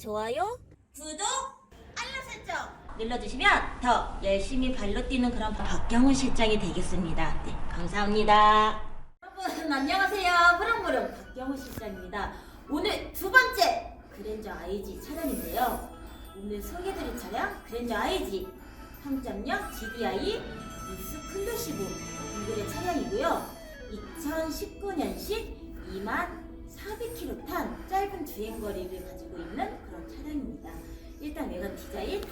좋아요, 구독, 알람 설정 눌러주시면 더 열심히 발로 뛰는 그런 박경훈 실장이 되겠습니다. 네, 감사합니다. 여러분 안녕하세요. 부릉부릉 박경훈 실장입니다. 오늘 두 번째 그랜저 IG 차량인데요. 오늘 소개드릴 차량 그랜저 IG 3.0 GDI 미스 클루시브 등급의 차량이고요. 2019년식 2만 400km 탄 짧은 주행거리를 가지고 있는 그런 차량입니다. 일단 외관 디자인,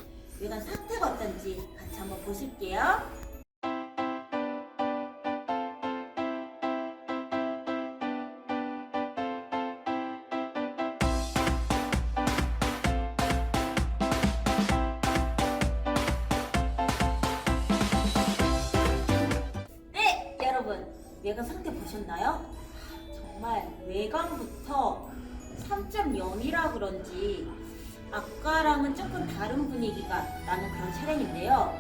외관 상태가 어떤지 같이 한번 보실게요. 네, 여러분 외관 상태 보셨나요? 정말 외관부터 3.0이라 그런지 아까랑은 조금 다른 분위기가 나는 그런 차량인데요.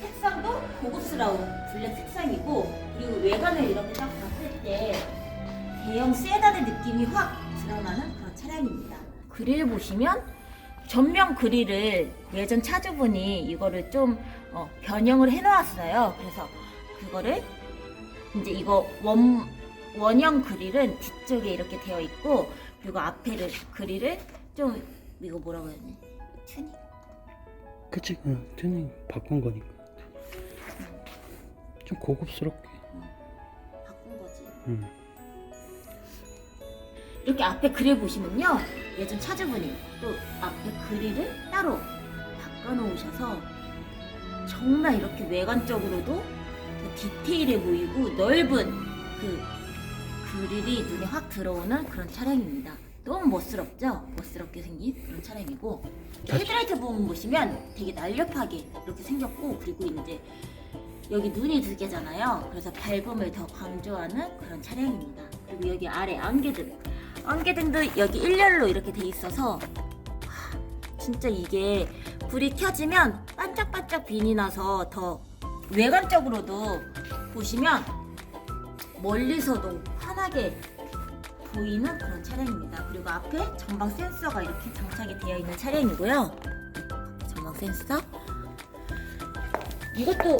색상도 고급스러운 블랙 색상이고 그리고 외관을 이렇게 딱 봤을 때 대형 세단의 느낌이 확 드러나는 그런 차량입니다. 그릴 보시면 전면 그릴을 예전 차주분이 이거를 좀 어, 변형을 해놓았어요. 그래서 그거를 이제 이거 원 원형 그릴은 뒤쪽에 이렇게 되어 있고 그리고 앞에를 그릴을 좀 이거 뭐라고 해야 되지? 튜닝? 그치 응 튜닝 바꾼 거니까 좀 고급스럽게 바꾼 거지. 응. 이렇게 앞에 그릴 보시면요. 예전 차주분이 또 앞에 그릴을 따로 바꿔놓으셔서 정말 이렇게 외관적으로도 더 디테일해 보이고 넓은 그 그릴이 눈에 확 들어오는 그런 차량입니다. 너무 멋스럽죠? 멋스럽게 생긴 그런 차량이고 헤드라이트 부분 보시면 되게 날렵하게 이렇게 생겼고 그리고 이제 여기 눈이 두 개잖아요. 그래서 밝음을 더 강조하는 그런 차량입니다. 그리고 여기 아래 안개등. 안개등도 여기 일렬로 이렇게 돼 있어서 하, 진짜 이게 불이 켜지면 반짝반짝 빛이 나서 더 외관적으로도 보시면 멀리서도 환하게 보이는 그런 차량입니다. 그리고 앞에 전방 센서가 이렇게 장착이 되어 있는 차량이고요. 전방 센서. 이것도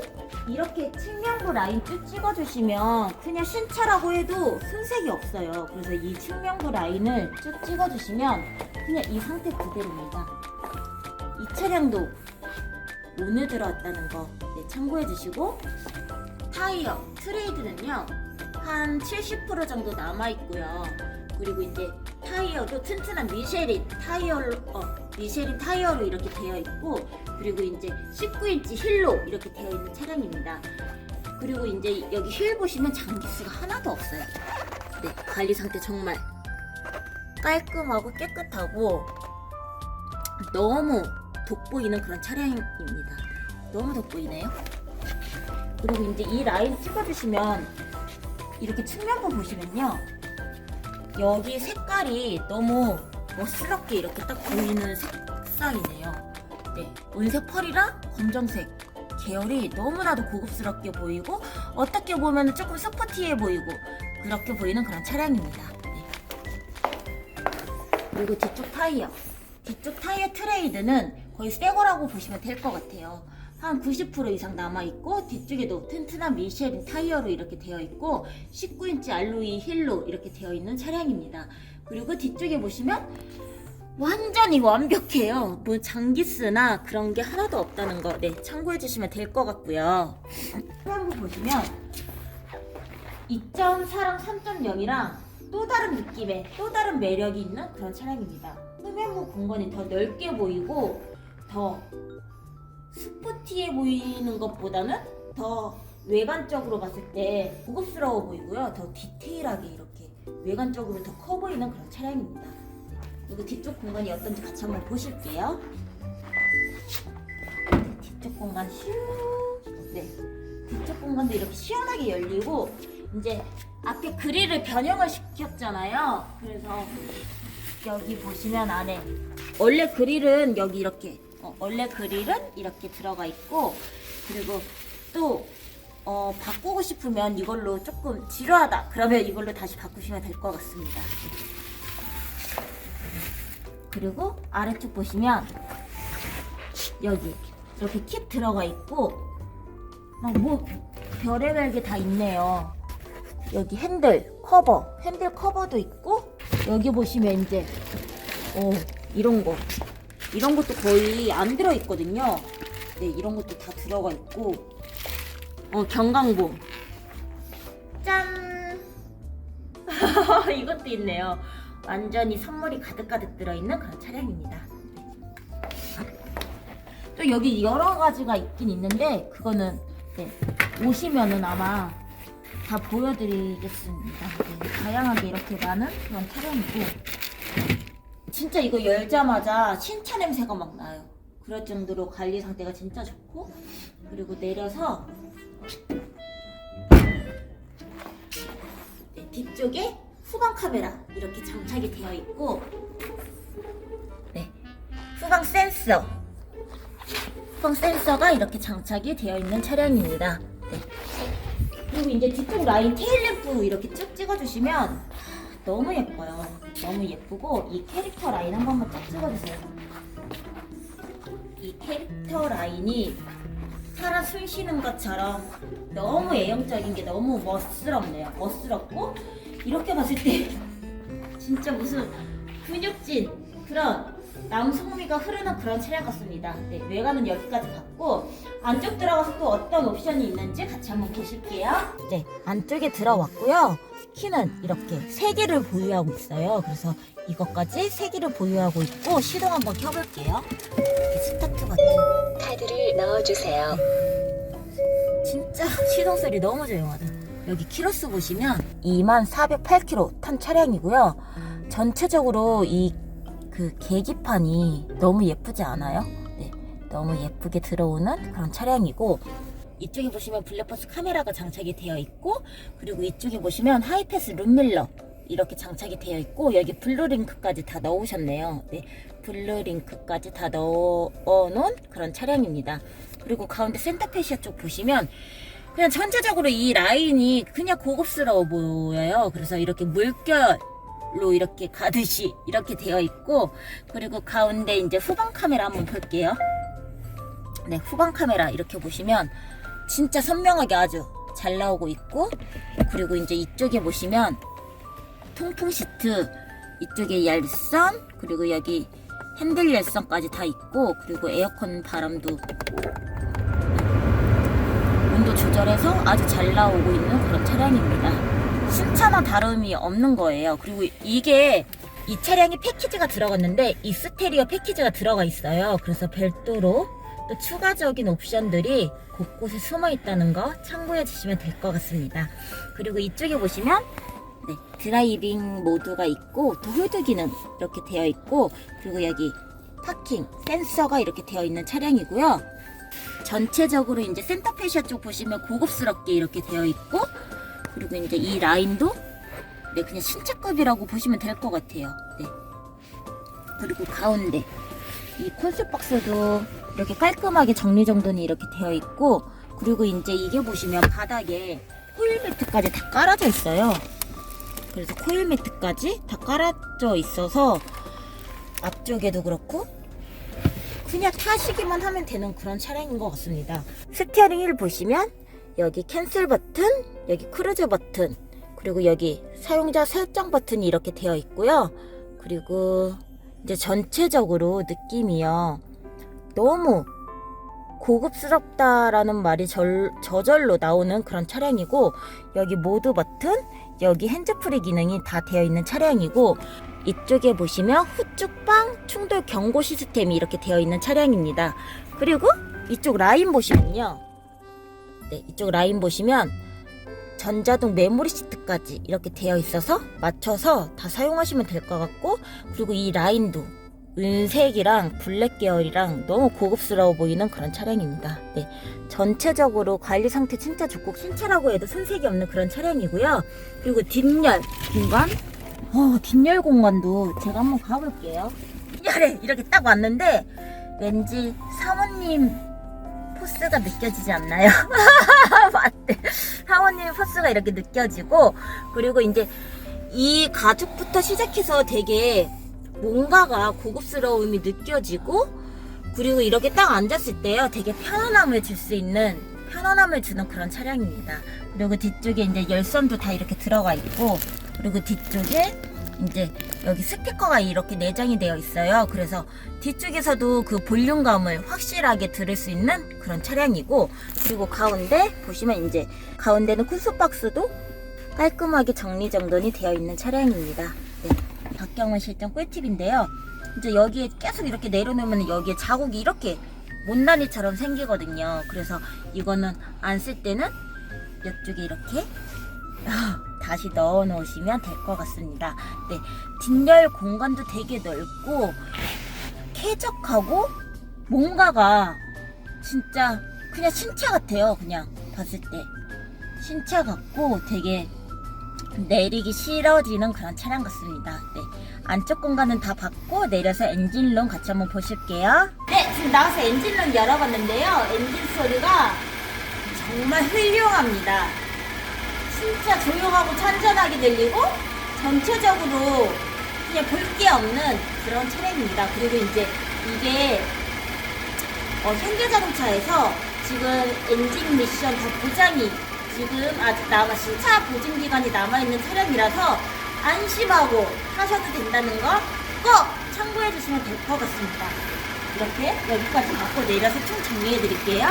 이렇게 측면부 라인 쭉 찍어주시면 그냥 신차라고 해도 손색이 없어요. 그래서 이 측면부 라인을 쭉 찍어주시면 그냥 이 상태 그대로입니다. 이 차량도 오늘 들어왔다는 거 네, 참고해 주시고 타이어 트레이드는요 한 70% 정도 남아 있고요. 그리고 이제 타이어도 튼튼한 미쉐린 타이어로 어, 미쉐린 타이어로 이렇게 되어 있고 그리고 이제 19인치 힐로 이렇게 되어 있는 차량입니다. 그리고 이제 여기 휠 보시면 장기스가 하나도 없어요. 네, 관리 상태 정말 깔끔하고 깨끗하고 너무 돋보이는 그런 차량입니다. 너무 돋보이네요. 그리고 이제 이 라인 찍어주시면 이렇게 측면부 보시면요. 여기 색깔이 너무 멋스럽게 이렇게 딱 보이는 색상이네요. 네, 은색 펄이랑 검정색 계열이 너무나도 고급스럽게 보이고 어떻게 보면 조금 스포티해 보이고 그렇게 보이는 그런 차량입니다. 네. 그리고 뒤쪽 타이어. 뒤쪽 타이어 트레이드는 거의 새 거라고 보시면 될 것 같아요. 한 90% 이상 남아있고 뒤쪽에도 튼튼한 미쉐린 타이어로 이렇게 되어 있고 19인치 알로이 힐로 이렇게 되어 있는 차량입니다. 그리고 뒤쪽에 보시면 완전히 완벽해요. 뭐 장기스나 그런 게 하나도 없다는 거, 네, 참고해 주시면 될 것 같고요. 한번 보시면 2.4랑 3.0이랑 또 다른 느낌의 또 다른 매력이 있는 그런 차량입니다. 후면부 공간이 더 넓게 보이고 더 스포티해 보이는 것보다는 더 외관적으로 봤을 때 고급스러워 보이고요. 더 디테일하게 이렇게 외관적으로 더 커 보이는 그런 차량입니다. 그리고 뒤쪽 공간이 어떤지 같이 한번 보실게요. 네, 뒤쪽 공간 슈. 네. 뒤쪽 공간도 이렇게 시원하게 열리고 이제 앞에 그릴을 변형을 시켰잖아요. 그래서 여기 보시면 안에 원래 그릴은 여기 이렇게 어, 원래 그릴은 이렇게 들어가 있고 그리고 또 어, 바꾸고 싶으면 이걸로 조금 지루하다 그러면 이걸로 다시 바꾸시면 될 것 같습니다. 그리고 아래쪽 보시면 여기 이렇게 kit 들어가 있고 막뭐 별의별 게 다 있네요. 여기 핸들 커버, 핸들 커버도 있고 여기 보시면 이제 어 이런 거 이런 것도 거의 안 들어 있거든요. 네 이런 것도 다 들어가 있고 어 경강봉 짠 이것도 있네요. 완전히 선물이 가득가득 들어있는 그런 차량입니다. 또 여기 여러 가지가 있긴 있는데 그거는 네, 오시면은 아마 다 보여드리겠습니다. 네, 다양하게 이렇게 많은 그런 차량이고 진짜 이거 열자마자 신차 냄새가 막 나요. 그럴 정도로 관리 상태가 진짜 좋고 그리고 내려서 네, 뒤쪽에 후방 카메라 이렇게 장착이 되어 있고 네, 후방 센서 후방 센서가 이렇게 장착이 되어 있는 차량입니다. 네. 그리고 이제 뒤쪽 라인 테일램프 이렇게 쭉 찍어주시면 너무 예뻐요. 너무 예쁘고 이 캐릭터 라인 한 번만 쫙 찍어주세요. 이 캐릭터 라인이 살아 숨 쉬는 것처럼 너무 애형적인 게 너무 멋스럽네요. 멋스럽고 이렇게 봤을 때 진짜 무슨 근육진 그런 남성미가 흐르는 그런 차량 같습니다. 네, 외관은 여기까지 갔고 안쪽 들어가서 또 어떤 옵션이 있는지 같이 한번 보실게요. 네, 안쪽에 들어왔고요. 키는 이렇게 세 개를 보유하고 있어요. 그래서 이것까지 세 개를 보유하고 있고 시동 한번 켜볼게요. 이렇게 스타트 버튼. 카드를 넣어주세요. 진짜 시동 소리 너무 조용하다. 여기 키로수 보시면 2408km 탄 차량이고요. 전체적으로 이 그 계기판이 너무 예쁘지 않아요? 네, 너무 예쁘게 들어오는 그런 차량이고 이쪽에 보시면 블랙박스 카메라가 장착이 되어 있고 그리고 이쪽에 보시면 하이패스 룸밀러 이렇게 장착이 되어 있고 여기 블루링크까지 다 넣으셨네요. 네, 블루링크까지 다 넣어 놓은 그런 차량입니다. 그리고 가운데 센터페시아 쪽 보시면 그냥 전체적으로 이 라인이 그냥 고급스러워 보여요. 그래서 이렇게 물결 로 이렇게 가듯이 이렇게 되어 있고 그리고 가운데 이제 후방 카메라 한번 볼게요. 네, 후방 카메라 이렇게 보시면 진짜 선명하게 아주 잘 나오고 있고 그리고 이제 이쪽에 보시면 통풍 시트 이쪽에 열선 그리고 여기 핸들 열선까지 다 있고 그리고 에어컨 바람도 온도 조절해서 아주 잘 나오고 있는 그런 차량입니다. 신차나 다름이 없는 거예요. 그리고 이게 이 차량에 패키지가 들어갔는데 익스테리어 패키지가 들어가 있어요. 그래서 별도로 또 추가적인 옵션들이 곳곳에 숨어 있다는 거 참고해 주시면 될 것 같습니다. 그리고 이쪽에 보시면 네, 드라이빙 모드가 있고 또 홀드 기능 이렇게 되어 있고 그리고 여기 파킹 센서가 이렇게 되어 있는 차량이고요. 전체적으로 이제 센터페시아 쪽 보시면 고급스럽게 이렇게 되어 있고 그리고 이제 이 라인도 네 그냥 신차급이라고 보시면 될 것 같아요. 네. 그리고 가운데 이 콘솔 박스도 이렇게 깔끔하게 정리정돈이 이렇게 되어 있고 그리고 이제 이게 보시면 바닥에 코일 매트까지 다 깔아져 있어요. 그래서 코일 매트까지 다 깔아져 있어서 앞쪽에도 그렇고 그냥 타시기만 하면 되는 그런 차량인 것 같습니다. 스티어링 휠 보시면 여기 캔슬 버튼, 여기 크루즈 버튼, 그리고 여기 사용자 설정 버튼이 이렇게 되어 있고요. 그리고 이제 전체적으로 느낌이요. 너무 고급스럽다라는 말이 절, 저절로 나오는 그런 차량이고 여기 모드 버튼, 여기 핸즈프리 기능이 다 되어 있는 차량이고 이쪽에 보시면 후축방 충돌 경고 시스템이 이렇게 되어 있는 차량입니다. 그리고 이쪽 라인 보시면요. 네, 이쪽 라인 보시면 전자동 메모리 시트까지 이렇게 되어 있어서 맞춰서 다 사용하시면 될 것 같고 그리고 이 라인도 은색이랑 블랙 계열이랑 너무 고급스러워 보이는 그런 차량입니다. 네, 전체적으로 관리 상태 진짜 좋고 신차라고 해도 손색이 없는 그런 차량이고요. 그리고 뒷열 공간, 어, 뒷열 공간도 제가 한번 가볼게요. 뒷열에 이렇게 딱 왔는데 왠지 사모님 포스가 느껴지지 않나요? 맞 대. 사모님 포스가 이렇게 느껴지고 그리고 이제 이 가죽부터 시작해서 되게 뭔가가 고급스러움이 느껴지고 그리고 이렇게 딱 앉았을 때요 되게 편안함을 줄 수 있는 편안함을 주는 그런 차량입니다. 그리고 뒤쪽에 이제 열선도 다 이렇게 들어가 있고 그리고 뒤쪽에 이제 여기 스피커가 이렇게 내장이 되어 있어요. 그래서 뒤쪽에서도 그 볼륨감을 확실하게 들을 수 있는 그런 차량이고 그리고 가운데 보시면 이제 가운데는 쿨소박스도 깔끔하게 정리정돈이 되어 있는 차량입니다. 네, 박경원 실장 꿀팁인데요. 이제 여기에 계속 이렇게 내려놓으면 여기에 자국이 이렇게 못난이처럼 생기거든요. 그래서 이거는 안 쓸 때는 이쪽에 이렇게 다시 넣어 놓으시면 될 것 같습니다. 네, 뒷열 공간도 되게 넓고 쾌적하고 뭔가가 진짜 그냥 신차 같아요. 그냥 봤을 때 신차 같고 되게 내리기 싫어지는 그런 차량 같습니다. 네. 안쪽 공간은 다 받고 내려서 엔진룸 같이 한번 보실게요. 네, 지금 나와서 엔진룸 열어봤는데요. 엔진 소리가 정말 훌륭합니다. 진짜 조용하고 찬찬하게 들리고 전체적으로 그냥 볼 게 없는 그런 차량입니다. 그리고 이제 이게 어, 현대자동차에서 지금 엔진 미션 다 보장이 지금 아직 남아 신차 보증 기간이 남아 있는 차량이라서 안심하고 타셔도 된다는 거 꼭 참고해 주시면 될 것 같습니다. 이렇게 여기까지 받고 내려서 총 정리해 드릴게요.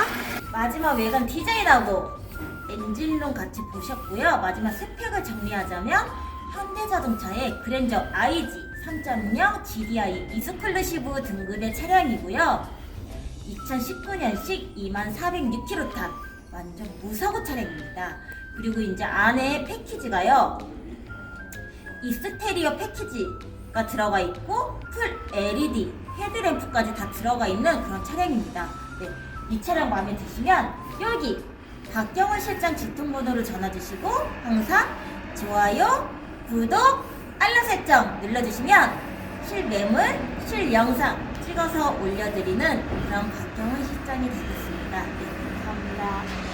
마지막 외관 디자인하고 엔진룸 같이 보셨고요. 마지막 스펙을 정리하자면 현대자동차의 그랜저 IG 3.0 GDI 이스클루시브 등급의 차량이고요. 2019년식 2406km 탑 완전 무사고 차량입니다. 그리고 이제 안에 패키지가요. 이 스테리오 패키지가 들어가 있고 풀 LED 헤드램프까지 다 들어가 있는 그런 차량입니다. 네, 이 차량 마음에 드시면 여기 박경원 실장 직통번호를 전화 주시고 항상 좋아요, 구독, 알람 설정 눌러주시면 실매물, 실영상 찍어서 올려드리는 그런 박경원 실장이 되겠습니다. 네, 감사합니다.